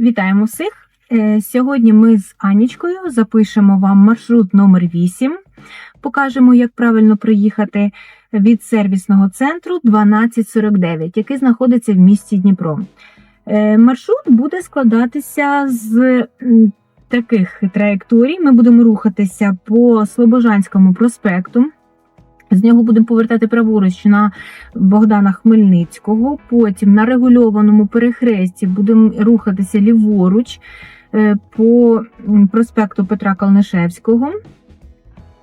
Вітаємо всіх! Е, Сьогодні ми з Анічкою запишемо вам маршрут номер 8 Покажемо, як правильно проїхати від сервісного центру 1249, який знаходиться в місті Дніпро. Е, Маршрут буде складатися з таких траєкторій. Ми будемо рухатися по Слобожанському проспекту. З нього будемо повертати праворуч на Богдана Хмельницького. Потім на регульованому перехресті будемо рухатися ліворуч е, по проспекту Петра Калнишевського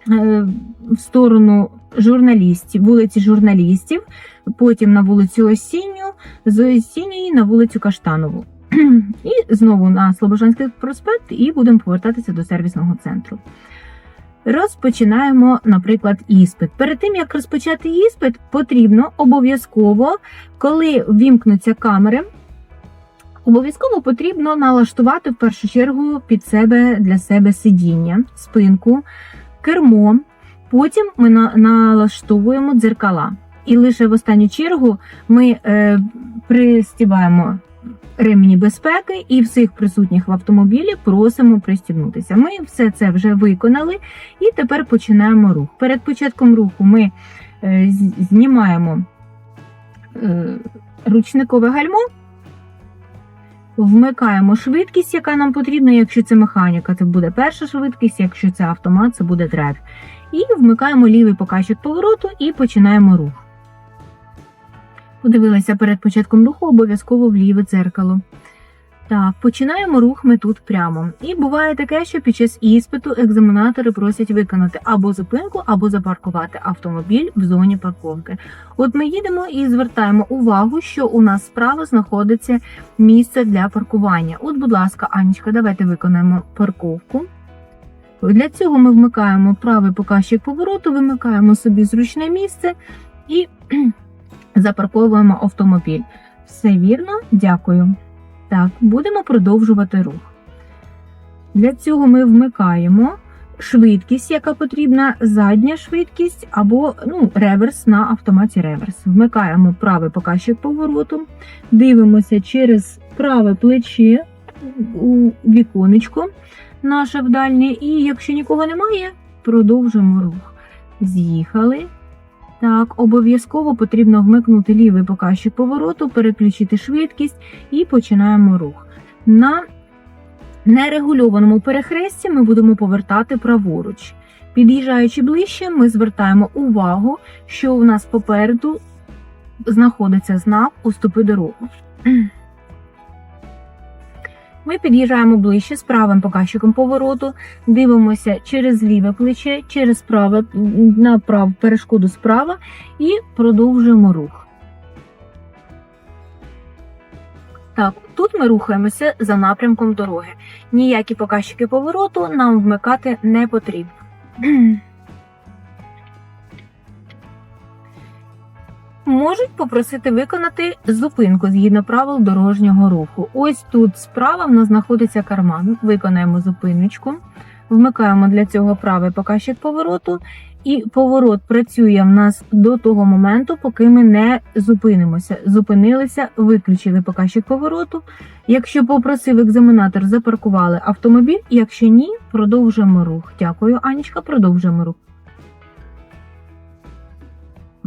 е, в сторону журналістів, вулиці журналістів, потім на вулицю Осінню, з Осінньої на вулицю Каштанову. І знову на Слобожанський проспект, і будемо повертатися до сервісного центру. Розпочинаємо, наприклад, іспит. Перед тим як розпочати іспит, потрібно обов'язково, коли вімкнуться камери, обов'язково потрібно налаштувати в першу чергу під себе для себе сидіння, спинку, кермо. Потім ми налаштовуємо дзеркала. І лише в останню чергу ми е, пристібаємо ремені безпеки і всіх присутніх в автомобілі просимо пристібнутися. Ми все це вже виконали і тепер починаємо рух. Перед початком руху ми е, знімаємо е, ручникове гальмо, вмикаємо швидкість, яка нам потрібна. Якщо це механіка, це буде перша швидкість, якщо це автомат, це буде драйв. І вмикаємо лівий показчик повороту і починаємо рух. Подивилися перед початком руху обов'язково в ліве дзеркало. Так, починаємо рух ми тут прямо. І буває таке, що під час іспиту екзаменатори просять виконати або зупинку, або запаркувати автомобіль в зоні парковки. От ми їдемо і звертаємо увагу, що у нас справа знаходиться місце для паркування. От, будь ласка, Анечка, давайте виконаємо парковку. Для цього ми вмикаємо правий показчик повороту, вимикаємо собі зручне місце і запарковуємо автомобіль. Все вірно, дякую. Так, будемо продовжувати рух. Для цього ми вмикаємо швидкість, яка потрібна, задня швидкість або ну, реверс на автоматі реверс. Вмикаємо правий показчик повороту, дивимося через праве плече у віконечко наше в дальнє, і якщо нікого немає, продовжуємо рух. З'їхали. Так, обов'язково потрібно вмикнути лівий показчик повороту, переключити швидкість і починаємо рух. На нерегульованому перехресті ми будемо повертати праворуч. Під'їжджаючи ближче, ми звертаємо увагу, що у нас попереду знаходиться знак Уступи дорогу. Ми під'їжджаємо ближче з правим показчиком повороту, дивимося через ліве плече, через праве на праву перешкоду справа і продовжуємо рух. Так, тут ми рухаємося за напрямком дороги. Ніякі показчики повороту нам вмикати не потрібно. Можуть попросити виконати зупинку згідно правил дорожнього руху. Ось тут справа в нас знаходиться карман. Виконаємо зупиночку, вмикаємо для цього правий показчик повороту, і поворот працює в нас до того моменту, поки ми не зупинимося. Зупинилися, виключили показчик повороту. Якщо попросив екзаменатор, запаркували автомобіль. Якщо ні, продовжуємо рух. Дякую, Анічка. Продовжуємо рух.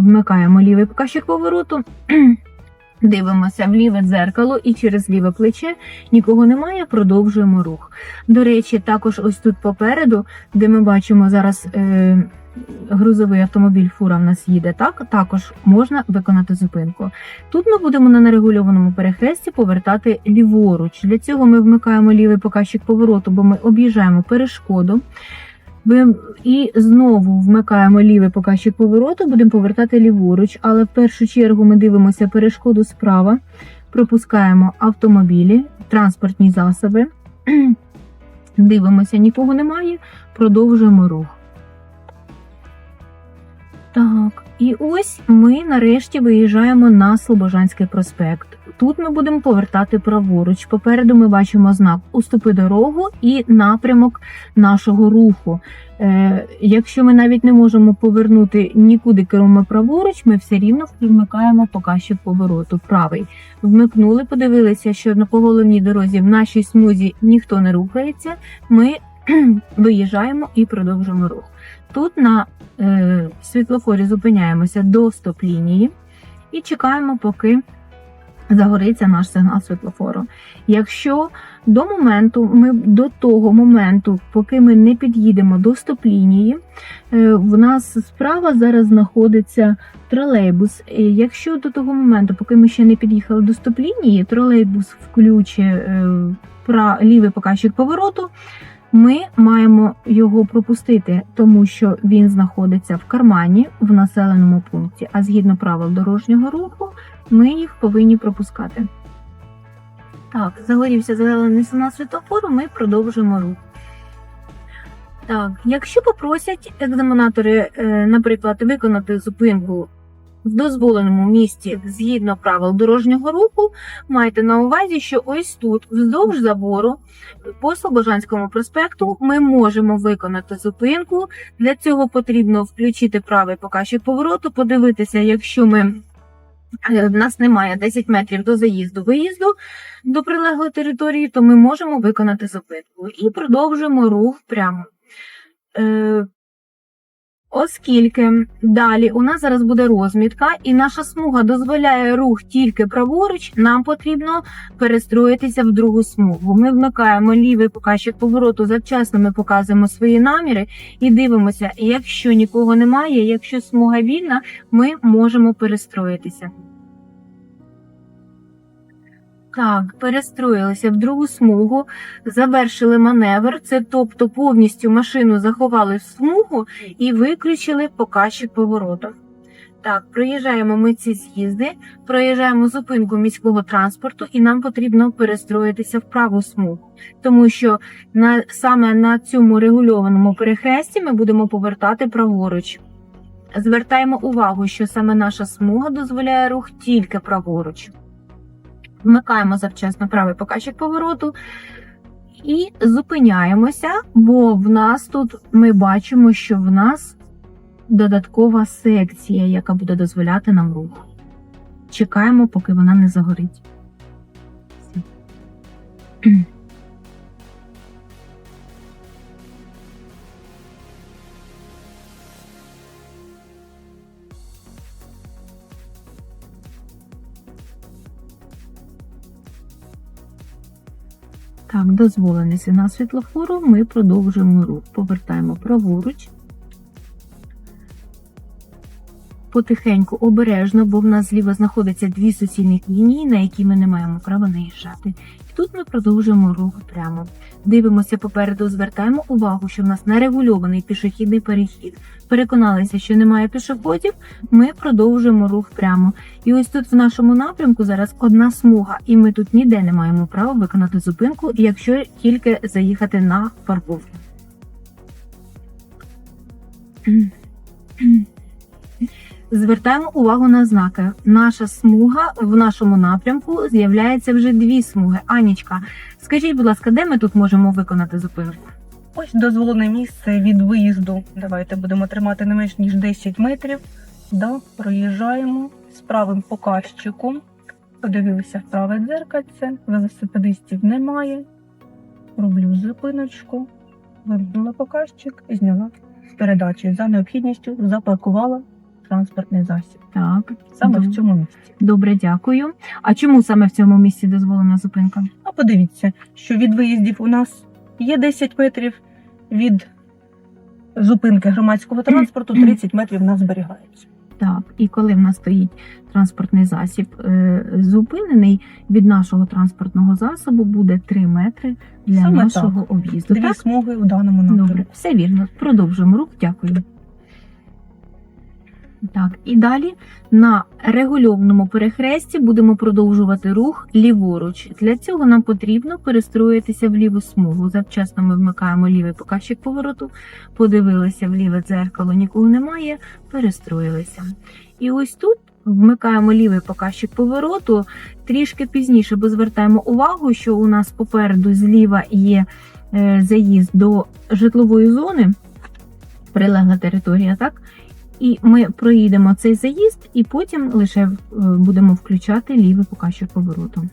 Вмикаємо лівий показчик повороту. Дивимося в ліве дзеркало і через ліве плече нікого немає, продовжуємо рух. До речі, також ось тут попереду, де ми бачимо зараз е, грузовий автомобіль, фура в нас їде, так також можна виконати зупинку. Тут ми будемо на нерегульованому перехресті повертати ліворуч. Для цього ми вмикаємо лівий показчик повороту, бо ми об'їжджаємо перешкоду. І знову вмикаємо лівий показчик повороту, будемо повертати ліворуч, але в першу чергу ми дивимося перешкоду справа, пропускаємо автомобілі, транспортні засоби, дивимося, нікого немає, продовжуємо рух. Так, і ось ми нарешті виїжджаємо на Слобожанський проспект. Тут ми будемо повертати праворуч. Попереду ми бачимо знак Уступи дорогу і напрямок нашого руху. Е, якщо ми навіть не можемо повернути нікуди керуємо праворуч, ми все рівно вмикаємо показчик повороту правий. Вмикнули, подивилися, що на по головній дорозі в нашій смузі ніхто не рухається. Ми виїжджаємо і продовжуємо рух. Тут на е, світлофорі зупиняємося до стоп-лінії і чекаємо, поки загориться наш сигнал світлофору. Якщо до моменту, ми до того моменту, поки ми не під'їдемо до стоп-лінії, е, в нас справа зараз знаходиться тролейбус. І Якщо до того моменту, поки ми ще не під'їхали до стоп-лінії, тролейбус включить е, лівий показчик повороту, ми маємо його пропустити, тому що він знаходиться в кармані в населеному пункті. А згідно правил дорожнього руху, ми їх повинні пропускати. Так, загорівся зелений сигнал світлофору, ми продовжуємо рух. Так, якщо попросять екзаменатори, е, наприклад, виконати зупинку в дозволеному місці згідно правил дорожнього руху, майте на увазі, що ось тут, вздовж забору, по Слобожанському проспекту, ми можемо виконати зупинку. Для цього потрібно включити правий показчик повороту, подивитися, якщо ми. е, В нас немає 10 метрів до заїзду виїзду до прилеглої території, то ми можемо виконати зупинку і продовжуємо рух прямо. Оскільки далі у нас зараз буде розмітка, і наша смуга дозволяє рух тільки праворуч, нам потрібно перестроїтися в другу смугу. Ми вмикаємо лівий показчик повороту, завчасно ми показуємо свої наміри і дивимося, якщо нікого немає, якщо смуга вільна, ми можемо перестроїтися. Так, перестроїлися в другу смугу, завершили маневр. Це тобто повністю машину заховали в смугу і виключили показчик повороту. Так, проїжджаємо ми ці з'їзди, проїжджаємо зупинку міського транспорту, і нам потрібно перестроїтися в праву смугу, тому що на саме на цьому регульованому перехресті ми будемо повертати праворуч. Звертаємо увагу, що саме наша смуга дозволяє рух тільки праворуч. Вмикаємо завчасно правий показчик повороту і зупиняємося, бо в нас тут ми бачимо, що в нас додаткова секція, яка буде дозволяти нам рух. Чекаємо, поки вона не загорить. Так, дозволений сигнал світлофору. Ми продовжуємо рух. Повертаємо праворуч. Потихеньку, обережно, бо в нас зліва знаходяться дві суцільні лінії, на які ми не маємо права наїжджати. Тут ми продовжуємо рух прямо. Дивимося попереду, звертаємо увагу, що в нас нерегульований пішохідний перехід. Переконалися, що немає пішоходів, ми продовжуємо рух прямо. І ось тут в нашому напрямку зараз одна смуга, і ми тут ніде не маємо права виконати зупинку, якщо тільки заїхати на парковку. Звертаємо увагу на знаки. Наша смуга в нашому напрямку з'являється вже дві смуги. Анічка, скажіть, будь ласка, де ми тут можемо виконати зупинку? Ось дозволене місце від виїзду. Давайте будемо тримати не менш ніж 10 метрів. Да, проїжджаємо з правим показчиком. Подивилися в праве дзеркальце. Велосипедистів немає. Роблю зупиночку. Вимкнула показчик і зняла з передачі. За необхідністю запаркувала транспортний засіб. Так, Саме Добре. в цьому місці. добре, дякую. А чому саме в цьому місці дозволена зупинка? А подивіться, що від виїздів у нас є 10 метрів, від зупинки громадського транспорту 30 метрів у нас зберігається. Так, і коли в нас стоїть транспортний засіб е, зупинений, від нашого транспортного засобу буде 3 метри для Саме нашого об'їзду. Дві Так, смуги у даному напрямку. добре, все вірно. Продовжуємо рух. Дякую. Так, і далі на регульованому перехресті будемо продовжувати рух ліворуч. Для цього нам потрібно перестроїтися в ліву смугу. Завчасно ми вмикаємо лівий показчик повороту, подивилися в ліве дзеркало, нікого немає, перестроїлися. І ось тут вмикаємо лівий показчик повороту трішки пізніше, бо звертаємо увагу, що у нас попереду зліва є е, заїзд до житлової зони, прилегла територія, так? І ми проїдемо цей заїзд, і потім лише е, будемо включати лівий показчик повороту.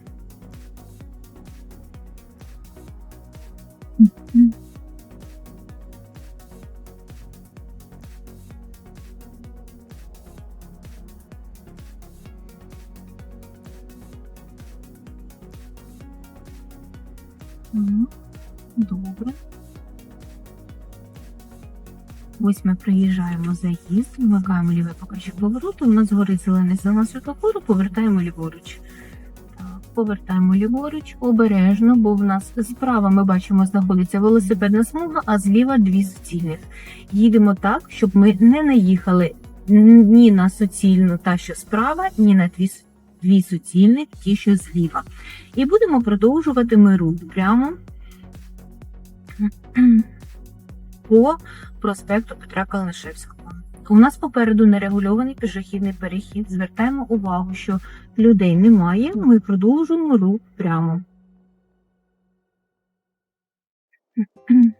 Добре. Ось ми приїжджаємо заїзд, вмикаємо лівий показчик повороту. У нас згорить зелений сигнал світлофору, повертаємо ліворуч. Повертаємо ліворуч обережно, бо в нас справа ми бачимо знаходиться велосипедна смуга, а зліва дві суцільних. Їдемо так, щоб ми не наїхали ні на суцільну та, що справа, ні на дві, дві суцільних, ті, що зліва. І будемо продовжувати ми рух прямо по проспекту Петра Калнишевського. У нас попереду нерегульований пішохідний перехід. Звертаємо увагу, що людей немає. Ми продовжуємо рух прямо.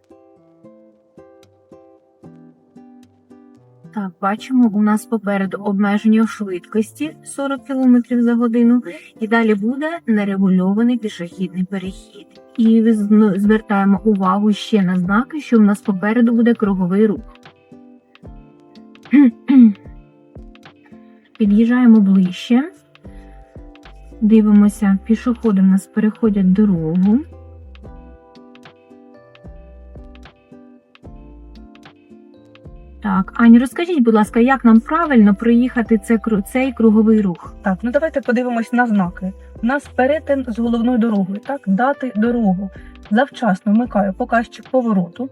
Так, бачимо, у нас попереду обмеження швидкості 40 км за годину, і далі буде нерегульований пішохідний перехід. І звертаємо увагу ще на знаки, що в нас попереду буде круговий рух. Під'їжджаємо ближче. Дивимося, пішоходи в нас переходять дорогу. Так, Ані, розкажіть, будь ласка, як нам правильно проїхати цей круговий рух? Так, ну давайте подивимось на знаки. У нас перетин з головною дорогою. Так, дати дорогу. Завчасно вмикаю показчик повороту,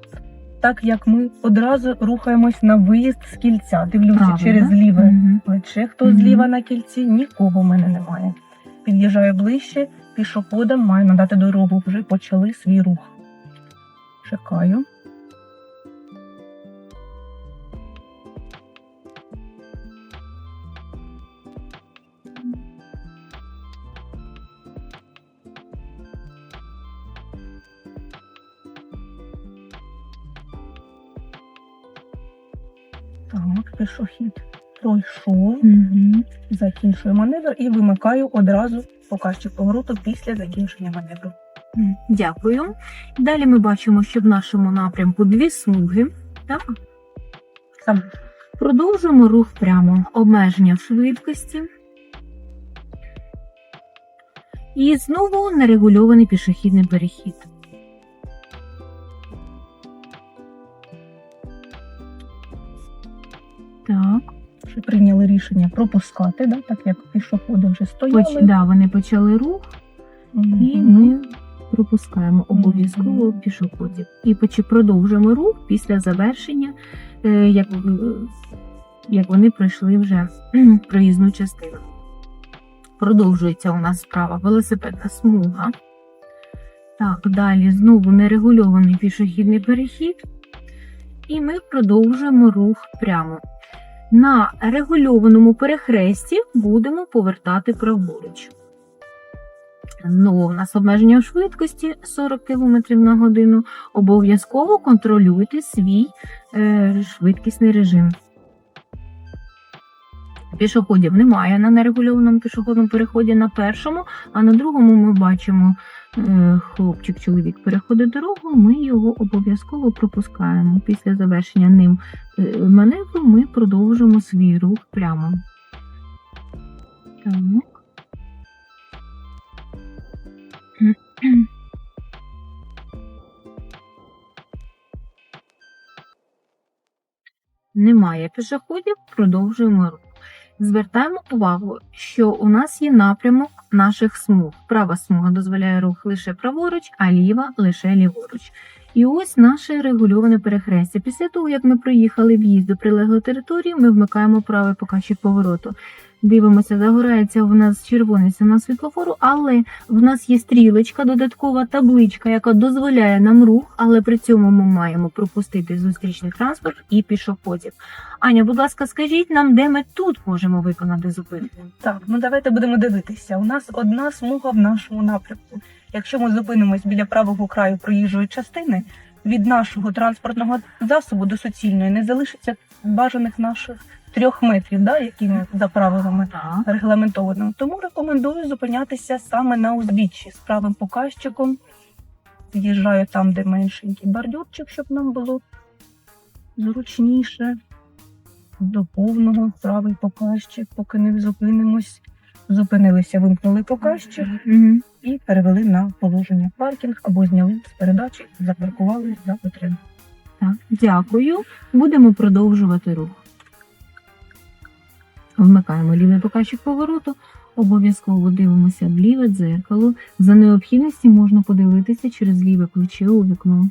так як ми одразу рухаємось на виїзд з кільця. Дивлюся Правильно. через ліве Мгм. плече, хто Мгм. зліва на кільці, нікого в мене немає. Під'їжджаю ближче, пішоходам маю надати дорогу. Вже почали свій рух. Чекаю. Закінчую маневр і вимикаю одразу показчик повороту після закінчення маневру. Дякую. Далі ми бачимо, що в нашому напрямку дві смуги. Так? Сам Продовжуємо рух прямо. Обмеження швидкості. І знову нерегульований пішохідний перехід. Так, прийняли рішення пропускати, да, так як пішоходи вже стояли. поч... да, вони почали рух, Мгм. і ми пропускаємо обов'язково пішоходів. І поч- продовжуємо рух після завершення, е, як, як вони пройшли вже проїзну частину. Продовжується у нас справа велосипедна смуга. Так, далі знову нерегульований пішохідний перехід. І ми продовжуємо рух прямо. На регульованому перехресті будемо повертати праворуч. Знову у нас обмеження швидкості 40 км на годину. Обов'язково контролюйте свій е, швидкісний режим. Пішоходів немає на нерегульованому пішохідному переході на першому, а на другому ми бачимо е, хлопчик, чоловік переходить дорогу, ми його обов'язково пропускаємо. Після завершення ним е, маневру ми продовжимо свій рух прямо. Так. Немає пішоходів, продовжуємо рух. Звертаємо увагу, що у нас є напрямок наших смуг. Права смуга дозволяє рух лише праворуч, а ліва лише ліворуч. І ось наше регульоване перехрестя. Після того, як ми проїхали в'їзд до прилеглої території, ми вмикаємо правий показчик повороту. Дивимося, загорається в нас червоний сигнал світлофору, але в нас є стрілочка, додаткова табличка, яка дозволяє нам рух, але при цьому ми маємо пропустити зустрічний транспорт і пішоходів. Аня, будь ласка, скажіть нам, де ми тут можемо виконати зупинку? Так, ну давайте будемо дивитися. У нас одна смуга в нашому напрямку. Якщо ми зупинимось біля правого краю проїжджої частини, від нашого транспортного засобу до суцільної не залишиться бажаних наших трьох метрів, да, які ми за правилами регламентовано. Тому рекомендую зупинятися саме на узбіччі з правим показчиком. З'їжджаю там, де меншенький бордюрчик, щоб нам було зручніше. До повного правий показчик, поки не зупинимось. Зупинилися, вимкнули показчик Угу. і перевели на положення паркінг або зняли з передачі, запаркували за потребу. Так, дякую. Будемо продовжувати рух. Вмикаємо лівий показчик повороту. Обов'язково дивимося в ліве дзеркало. За необхідності можна подивитися через ліве плече у вікно.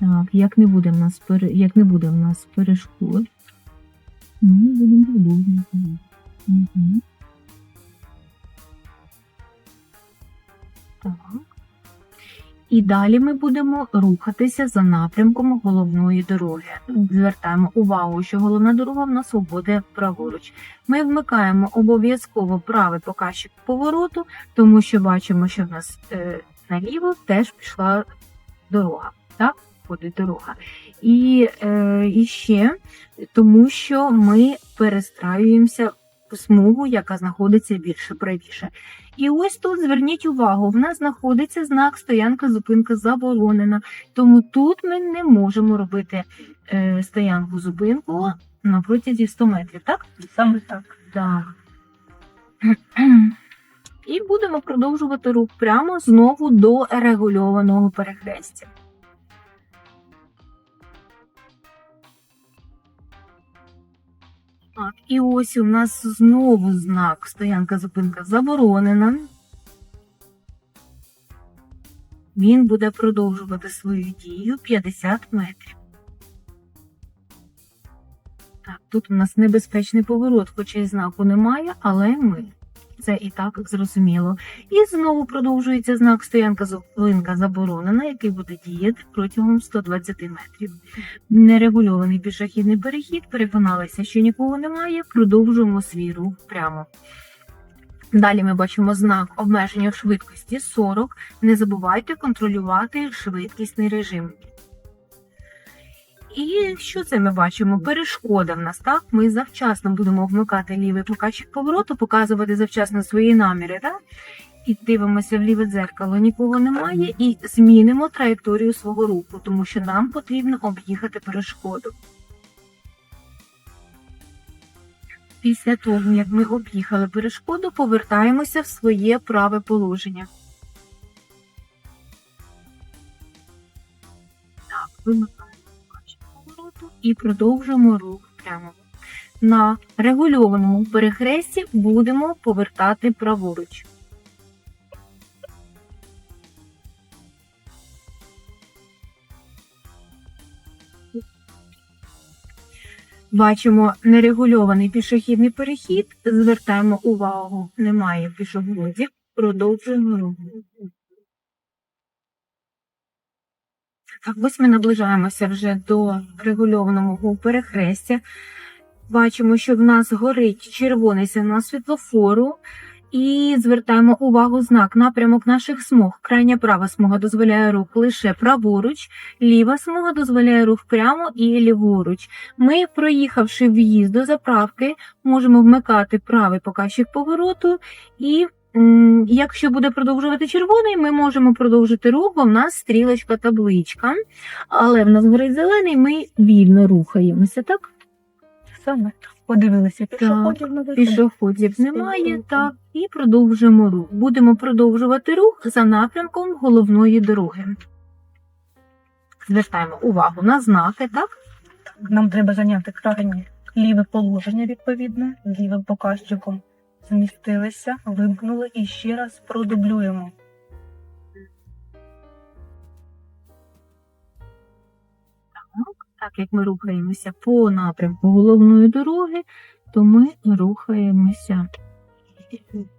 Так, як не буде в нас, пере... як не буде в нас перешкод, ми будемо продовжувати. Угу. Так. І далі ми будемо рухатися за напрямком головної дороги. Звертаємо увагу, що головна дорога в нас буде праворуч. Ми вмикаємо обов'язково правий показчик повороту, тому що бачимо, що в нас е, наліво теж пішла дорога. Так, ходить дорога. І, е, і ще тому, що ми перестраюємося смугу, яка знаходиться більше правіше. І ось тут зверніть увагу, в нас знаходиться знак стоянка зупинка заборонена. Тому тут ми не можемо робити е, стоянку зупинку на протязі 100 метрів, так? Саме так. Так. І будемо продовжувати рух прямо знову до регульованого перехрестя. Так, і ось у нас знову знак стоянка зупинка заборонена. Він буде продовжувати свою дію 50 метрів. Так, тут у нас небезпечний поворот, хоча й знаку немає, але ми. Це і так зрозуміло. І знову продовжується знак стоянка зупинка заборонена, який буде діяти протягом 120 метрів. Нерегульований пішохідний перехід. Переконалися, що нікого немає. Продовжуємо свій рух прямо. Далі ми бачимо знак обмеження швидкості 40. Не забувайте контролювати швидкісний режим. І що це ми бачимо? Перешкода в нас, так? Ми завчасно будемо вмикати лівий показчик повороту, показувати завчасно свої наміри, так? І дивимося в ліве дзеркало, нікого немає, і змінимо траєкторію свого руху, тому що нам потрібно об'їхати перешкоду. Після того, як ми об'їхали перешкоду, повертаємося в своє праве положення. Так, вимикаємо і продовжуємо рух прямо. На регульованому перехресті будемо повертати праворуч. Бачимо нерегульований пішохідний перехід. Звертаємо увагу, немає пішоходів. Продовжуємо рух. Так, ось ми наближаємося вже до регульованого перехрестя. Бачимо, що в нас горить червоний сигнал світлофору. І звертаємо увагу знак напрямок наших смуг. Крайня права смуга дозволяє рух лише праворуч, ліва смуга дозволяє рух прямо і ліворуч. Ми, проїхавши в'їзд до заправки, можемо вмикати правий показчик повороту, і якщо буде продовжувати червоний, ми можемо продовжити рух, бо в нас стрілочка табличка. Але в нас горить зелений, ми вільно рухаємося, так? Саме. Подивилися пішоходів вихід. Пішоходів немає, так, і продовжуємо рух. Будемо продовжувати рух за напрямком головної дороги. Звертаємо увагу на знаки, так? Нам треба зайняти крайнє ліве положення відповідне, лівим показчиком змістилися, вимкнули і ще раз продублюємо. Так, як ми рухаємося по напрямку головної дороги, то ми рухаємося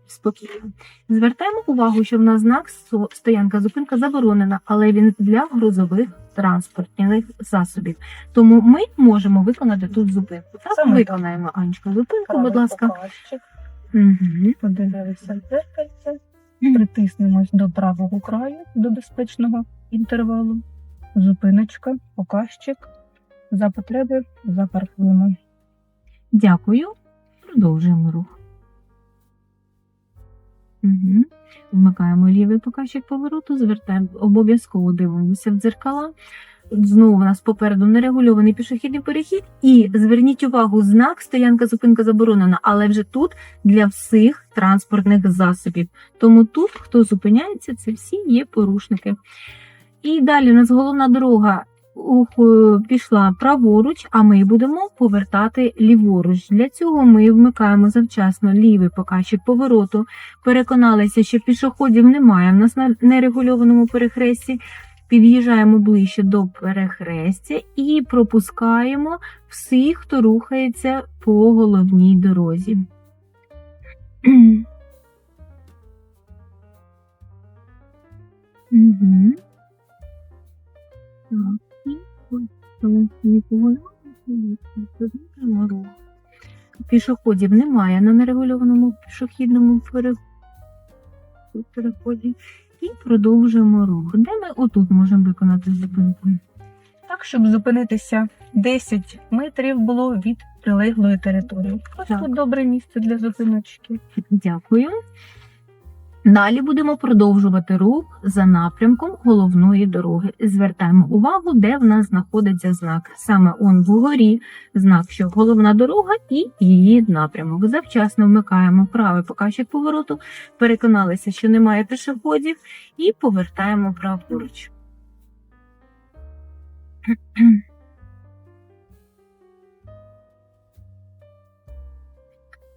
спокійно. Звертаємо увагу, що в нас знак стоянка зупинка заборонена, але він для грузових транспортних засобів. Тому ми можемо виконати тут зупинку. Так, Саме виконаємо Анечка зупинку, будь ласка. показчик. Угу. Подивилися в дзеркальце. Притиснемось до правого краю, до безпечного інтервалу. Зупиночка, показчик. За потреби запаркуємо. Дякую. Продовжуємо рух. Угу. Вмикаємо лівий показчик повороту, звертаємо, обов'язково дивимося в дзеркала. Знову у нас попереду нерегульований пішохідний перехід. І зверніть увагу, знак стоянка зупинка заборонена, але вже тут для всіх транспортних засобів. Тому тут, хто зупиняється, це всі є порушники. І далі у нас головна дорога е, пішла праворуч, а ми будемо повертати ліворуч. Для цього ми вмикаємо завчасно лівий показчик повороту. Переконалися, що пішоходів немає в нас на нерегульованому перехресті. Під'їжджаємо ближче до перехрестя і пропускаємо всіх, хто рухається по головній дорозі. Угу. Пішоходів немає на нерегульованому пішохідному пере- переході. І продовжуємо рух. Де ми отут можемо виконати зупинку? Так, щоб зупинитися 10 метрів було від прилеглої території. Ось Так. тут добре місце для зупиночки. Дякую. Далі будемо продовжувати рух за напрямком головної дороги. Звертаємо увагу, де в нас знаходиться знак. Саме он вгорі знак, що головна дорога і її напрямок. Завчасно вмикаємо правий показчик повороту, переконалися, що немає пішоходів, і повертаємо праворуч.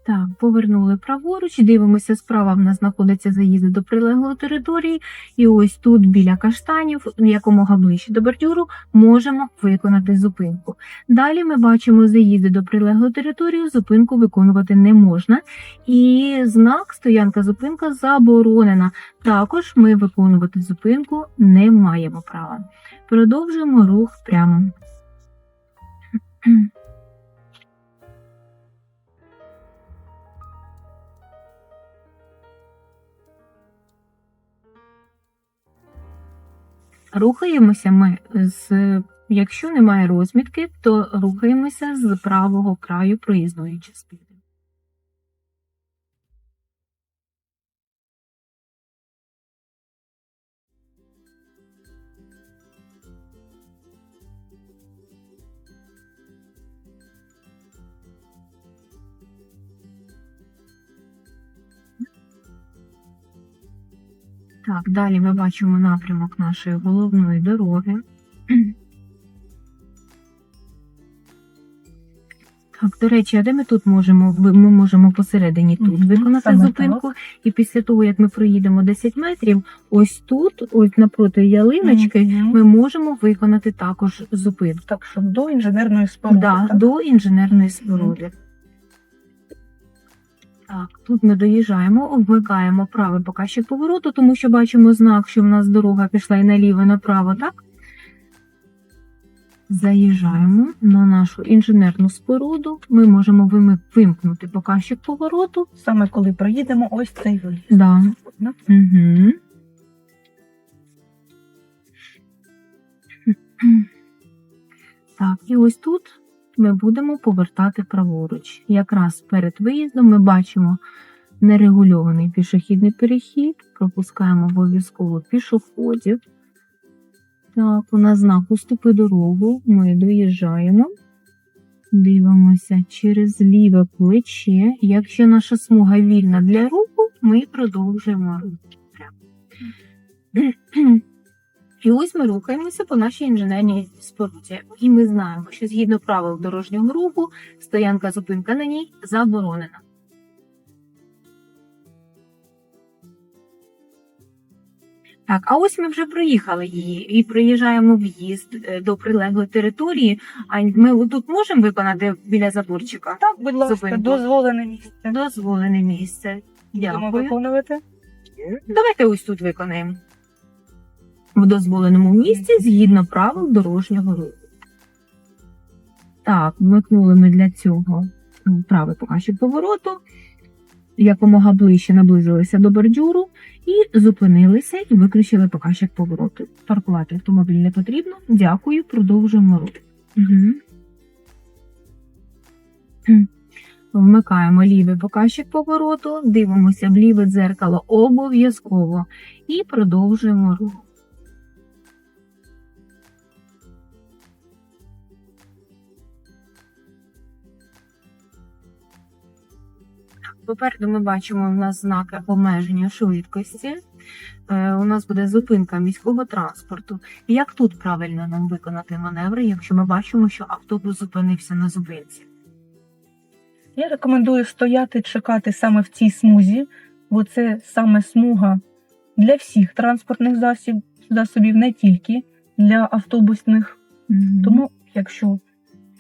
Так, повернули праворуч, дивимося, справа в нас знаходиться заїзд до прилеглої території, і ось тут біля каштанів, якомога ближче до бордюру, можемо виконати зупинку. Далі ми бачимо заїзди до прилеглої території, зупинку виконувати не можна. І знак стоянка зупинка заборонена. Також ми виконувати зупинку не маємо права. Продовжуємо рух прямо. Рухаємося ми з, якщо немає розмітки, то рухаємося з правого краю проїзної частини. Так, далі ми бачимо напрямок нашої головної дороги. Так, до речі, а де ми тут можемо, ми можемо посередині тут Мгм, виконати саме зупинку, і після того, як ми проїдемо 10 метрів, ось тут, ось напроти ялиночки, Мгм. ми можемо виконати також зупинку. Так, щоб до інженерної споруди. Да, так? до інженерної споруди. Так, тут ми доїжджаємо, вмикаємо правий показчик повороту, тому що бачимо знак, що в нас дорога пішла і наліво, і направо, так? Заїжджаємо на нашу інженерну споруду. Ми можемо вимкнути показчик повороту. Саме коли проїдемо ось цей виїзд. Да. Угу. Так, і ось тут ми будемо повертати праворуч. Якраз перед виїздом ми бачимо нерегульований пішохідний перехід, пропускаємо обов'язково пішоходів. Так, у нас знак уступи дорогу. Ми доїжджаємо. Дивимося через ліве плече. Якщо наша смуга вільна для руху, ми продовжуємо рух. І ось ми рухаємося по нашій інженерній споруді. І ми знаємо, що згідно правил дорожнього руху, стоянка зупинка на ній заборонена. Так, а ось ми вже проїхали її і проїжджаємо в'їзд е, до прилеглої території. А ми тут можемо виконати біля заборчика? Так, будь ласка, Зупинку. дозволене місце. Дозволене місце. Будемо виконувати. Давайте ось тут виконаємо. В дозволеному місці згідно правил дорожнього руху. Так, вмикнули ми для цього правий показчик повороту. Якомога ближче наблизилися до бордюру і зупинилися і виключили показчик повороту. Паркувати автомобіль не потрібно. Дякую, продовжуємо рух. Угу. Вмикаємо лівий показчик повороту, дивимося в ліве дзеркало обов'язково і продовжуємо рух. Попереду ми бачимо у нас знаки обмеження швидкості. Е, у нас буде зупинка міського транспорту. Як тут правильно нам виконати маневри, якщо ми бачимо, що автобус зупинився на зупинці? Я рекомендую стояти, чекати саме в цій смузі, бо це саме смуга для всіх транспортних засіб, засобів, не тільки для автобусних. Тому, якщо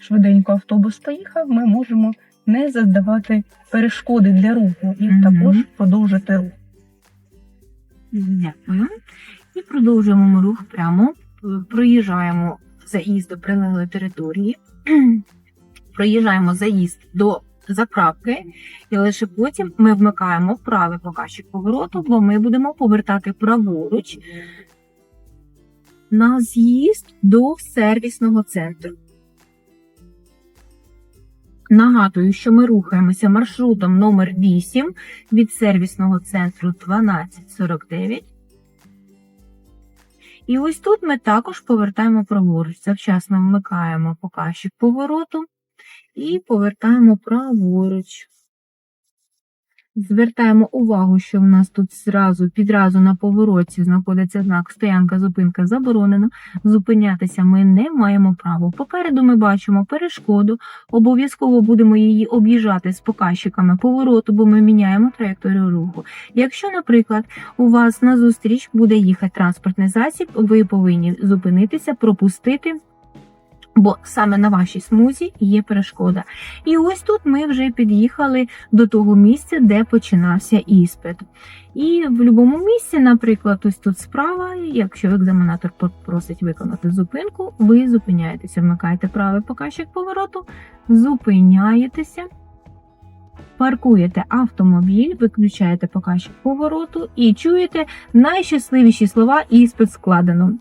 швиденько автобус поїхав, ми можемо не завдавати перешкоди для руху і Мгм. також продовжити рух. Дякую. І продовжуємо рух прямо. Проїжджаємо заїзд до прилеглої території, проїжджаємо заїзд до заправки, і лише потім ми вмикаємо правий показчик повороту, бо ми будемо повертати праворуч на з'їзд до сервісного центру. Нагадую, що ми рухаємося маршрутом номер 8 від сервісного центру 1249. І ось тут ми також повертаємо праворуч. Завчасно вмикаємо показчик повороту і повертаємо праворуч. Звертаємо увагу, що в нас тут зразу, підразу на повороті знаходиться знак стоянка, зупинка заборонена. Зупинятися ми не маємо права. Попереду ми бачимо перешкоду. Обов'язково будемо її об'їжджати з показчиками повороту, бо ми міняємо траєкторію руху. Якщо, наприклад, у вас на зустріч буде їхати транспортний засіб, ви повинні зупинитися, пропустити. Бо саме на вашій смузі є перешкода. І ось тут ми вже під'їхали до того місця, де починався іспит. І в будь-якому місці, наприклад, ось тут справа, якщо екзаменатор попросить виконати зупинку, ви зупиняєтеся, вмикаєте правий показчик повороту, зупиняєтеся, паркуєте автомобіль, виключаєте показчик повороту і чуєте найщасливіші слова іспит складено.